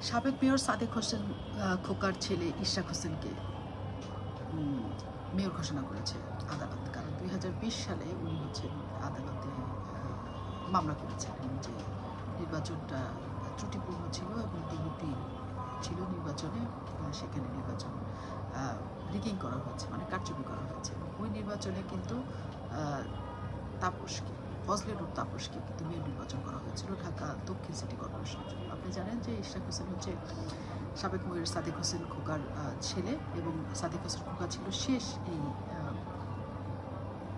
সাবেক মেয়র সাদেক হোসেন খোকার ছেলে ইশরাক হোসেনকে মেয়র ঘোষণা করেছে আদালত। কারণ দুই হাজার বিশ সালে উনি হচ্ছেন আদালতে মামলা করেছিলেন যে নির্বাচনটা ত্রুটিপূর্ণ ছিল এবং দুর্নীতি ছিল নির্বাচনে সেখানে নির্বাচন রিগিং করা হয়েছে মানে কারচুপি করা হয়েছে। ওই নির্বাচনে কিন্তু আহ, ফজলের তাপসকে কিন্তু মেয়র নির্বাচন করা হয়েছিল ঢাকা দক্ষিণ সিটি কর্পোরেশনের জন্য। আপনি জানেন যে ইশরাক হোসেন হচ্ছে সাবেক মেয়র সাদেক হোসেন খোকার ছেলে এবং সাদেক হোসেন খোকা ছিল শেষ এই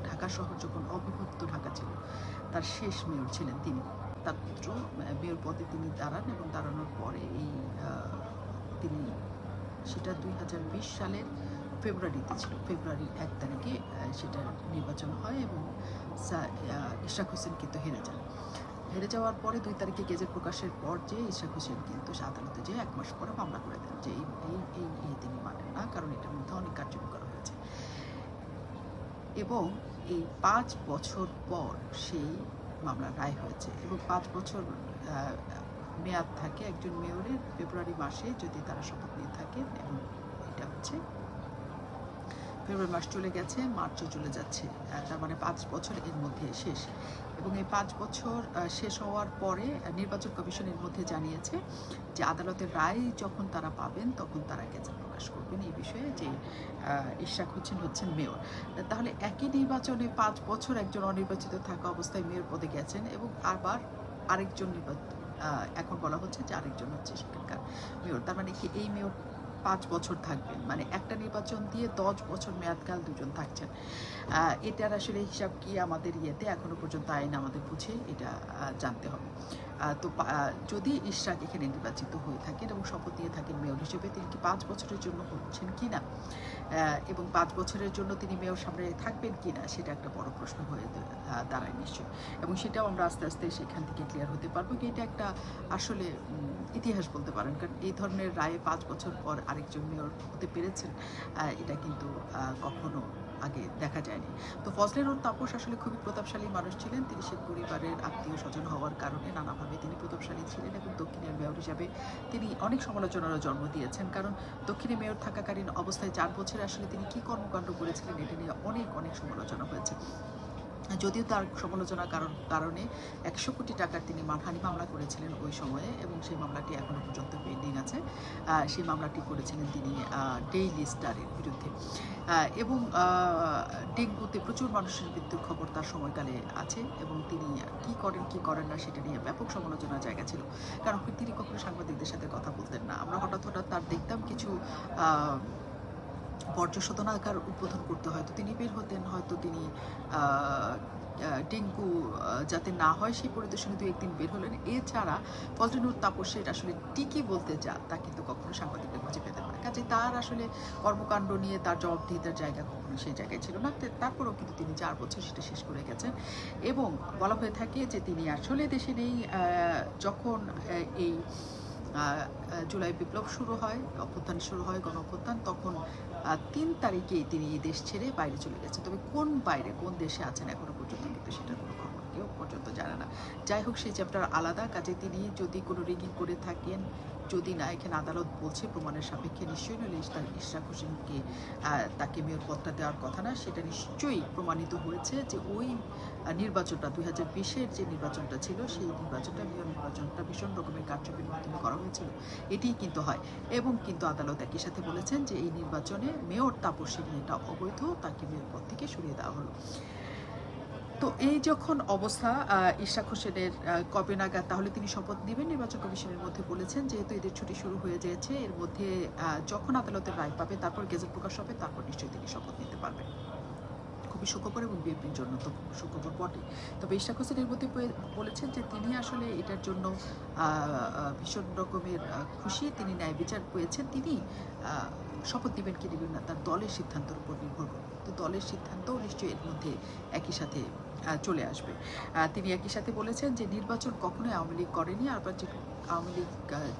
ঢাকা শহর যখন অবিভক্ত ঢাকা ছিল, তার শেষ মেয়র ছিলেন তিনি। তার পুত্র মেয়র পদে তিনি দাঁড়ান এবং দাঁড়ানোর পরে এই তিনি সেটা দুই হাজার বিশ সালের ফেব্রুয়ারিতে ছিল। ফেব্রুয়ারির এক তারিখে সেটা নির্বাচন হয় এবং ইশরাক হোসেন কিন্তু হেরে যান। হেরে যাওয়ার পরে দুই তারিখে গেজেট প্রকাশের পর যে ইশরাক হোসেন কিন্তু আদালতে যে এক মাস পরে মামলা করে দেন, যে এই এই তিনি মানেন না, কারণ এটার মধ্যে অনেক কার্যক্রম করা হয়েছে। এবং এই পাঁচ বছর পর সেই মামলার রায় হয়েছে এবং পাঁচ বছর মেয়াদ থাকে একজন মেয়রের, ফেব্রুয়ারি মাসে যদি তারা শপথ নিয়ে থাকেন এবং এটা হচ্ছে ফেব্রুয়ারি মাস চলে গেছে মার্চও চলে যাচ্ছে। তার মানে পাঁচ বছর এর মধ্যে শেষ। এবং এই পাঁচ বছর শেষ হওয়ার পরে নির্বাচন কমিশনের মধ্যে জানিয়েছে যে আদালতের রায় যখন তারা পাবেন তখন তারা গেজেট প্রকাশ করবেন। এই বিষয়ে যে আহ, ইশরাক হচ্ছেন হচ্ছেন মেয়র। তাহলে একই নির্বাচনে পাঁচ বছর একজন অনির্বাচিত থাকা অবস্থায় মেয়র পদে গেছেন এবং আবার আরেকজন নির্বাচন এখন বলা হচ্ছে যে আরেকজন হচ্ছে সেখানকার মেয়র। তার মানে কি এই মেয়র পাঁচ বছর থাকবেন। মানে একটা নির্বাচন দিয়ে দশ বছর মেয়াদকাল দুজন থাকছেন। এটার আসলে হিসাব কি আমাদের ইয়েতে? এখনও পর্যন্ত আইন আমাদের বুঝে এটা জানতে হবে। তো যদি ইশরাক এখানে নির্বাচিত হয়ে থাকেন এবং শপথ নিয়ে থাকেন মেয়র হিসেবে, তিনি কি পাঁচ বছরের জন্য হচ্ছেন কি না এবং পাঁচ বছরের জন্য তিনি মেয়র সামনে থাকবেন কি না সেটা একটা বড় প্রশ্ন হয়ে দাঁড়ায় নিশ্চয়ই। এবং সেটাও আমরা আস্তে আস্তে সেখান থেকে ক্লিয়ার হতে পারব কি এটা একটা আসলে ইতিহাস বলতে পারেন। কারণ এই ধরনের রায়ে পাঁচ বছর পর আরেকজন মেয়র হতে পেরেছেন এটা কিন্তু কখনো আগে দেখা যায়নি। তো ফজলে রোড তাপস আসলে খুবই প্রতাপশালী মানুষ ছিলেন। তিনি শেখ পরিবারের আত্মীয় স্বজন হওয়ার কারণে নানাভাবে তিনি প্রতাপশালী ছিলেন এবং দক্ষিণের মেয়র হিসাবে তিনি অনেক সমালোচনারও জন্ম দিয়েছেন। কারণ দক্ষিণে মেয়র থাকাকালীন অবস্থায় চার বছরে আসলে তিনি কী কর্মকাণ্ড করেছিলেন, এটা নিয়ে অনেক অনেক সমালোচনা হয়েছে। যদিও তার সমালোচনার কারণ কারণে একশো কোটি টাকার তিনি মানহানি মামলা করেছিলেন ওই সময়ে এবং সেই মামলাটি এখনও পর্যন্ত পেন্ডিং আছে। সেই মামলাটি করেছিলেন তিনি ডেইলি স্টারের বিরুদ্ধে। এবং ডেঙ্গুতে প্রচুর মানুষের মৃত্যুর খবর তার সময়কালে আছে এবং তিনি কি করেন কি করেন না সেটা নিয়ে ব্যাপক সমালোচনার জায়গা ছিল। কারণ তিনি কখনো সাংবাদিকদের সাথে কথা বলতেন না। আমরা হঠাৎ হঠাৎ তার দেখতাম কিছু বর্জ্য শোধনাগার উদ্বোধন করতে হয়তো তিনি বের হতেন, হয়তো তিনি ডেঙ্গু যাতে না হয় সেই পরিদর্শনে দু একদিন বের হলেন। এছাড়া ফজলিনুর তাপসের আসলে টিকি বলতে যা, তা কিন্তু কখনো সাংবাদিকরা খুঁজে পেতে পারে কাজে তার আসলে কর্মকাণ্ড নিয়ে তার জবাবদিহিতার জায়গা কখনো সেই জায়গায় ছিল না। তারপরেও কিন্তু তিনি চার বছর সেটা শেষ করে গেছেন। এবং বলা হয়ে থাকে যে তিনি আসলে দেশে নেই যখন এই জুলাই বিপ্লব শুরু হয়, অভ্যুত্থান শুরু হয় গণ অভ্যুত্থান তখন তিন তারিখেই তিনি এই দেশ ছেড়ে বাইরে চলে গেছেন। তবে কোন বাইরে, কোন দেশে আছেন এখনও পর্যন্ত কিন্তু সেটা কোনো খবর কেউ পর্যন্ত জানে না। যাই হোক, সেই চ্যাপ্টার আলাদা। কাজে তিনি যদি কোনো রিগিং করে থাকেন যদি না এখানে আদালত বলছে প্রমাণের সাপেক্ষে নিশ্চয়ই, নইলে ইশতাক ইশরাক হোসেনকে তাকে মেয়র পদটা দেওয়ার কথা না, সেটা নিশ্চয়ই প্রমাণিত হয়েছে যে ওই নির্বাচনটা, দুই হাজার বিশের যে নির্বাচনটা ছিল, সেই নির্বাচনটা মেয়র নির্বাচনটা ভীষণ রকমের কারচুপির মাধ্যমে করা হয়েছিল। এটিই কিন্তু হয়। এবং কিন্তু আদালত একই সাথে বলেছেন যে এই নির্বাচনে মেয়র তাপসী এটা অবৈধ তাকে মেয়র পদ থেকে সরিয়ে দেওয়া হলো। তো এই যখন অবস্থা আহ, ইশরাক হোসেনের কবে নাগাদ তাহলে তিনি শপথ নেবেন? নির্বাচন কমিশনের মধ্যে বলেছেন যেহেতু এদের ছুটি শুরু হয়ে গিয়েছে এর মধ্যে যখন আদালতের রায় পাবে তারপর গেজেট প্রকাশ হবে তারপর নিশ্চয়ই তিনি শপথ নিতে পারবেন। খুবই সুখবর এবং বিএনপির জন্য তো সুখবর বটে। তবে ইশরাক হোসেন এর মধ্যে বলেছেন যে তিনি আসলে এটার জন্য ভীষণ রকমের খুশি। তিনি ন্যায় বিচার পেয়েছেন। তিনি শপথ নেবেন কি নেবেন না, তার দলের সিদ্ধান্তের উপর নির্ভর করে তো দলের সিদ্ধান্তও নিশ্চয়ই এর মধ্যে একই সাথে চলে আসবে। তিনি একই সাথে বলেছেন যে নির্বাচন কখনোই আওয়ামী লীগ করেনি, আর আওয়ামী লীগ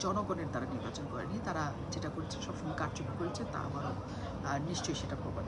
জনগণের দ্বারা নির্বাচন করেনি, তারা যেটা করেছে সবসময় কারচুপি করেছে, তা আবারও নিশ্চয়ই সেটা প্রমাণ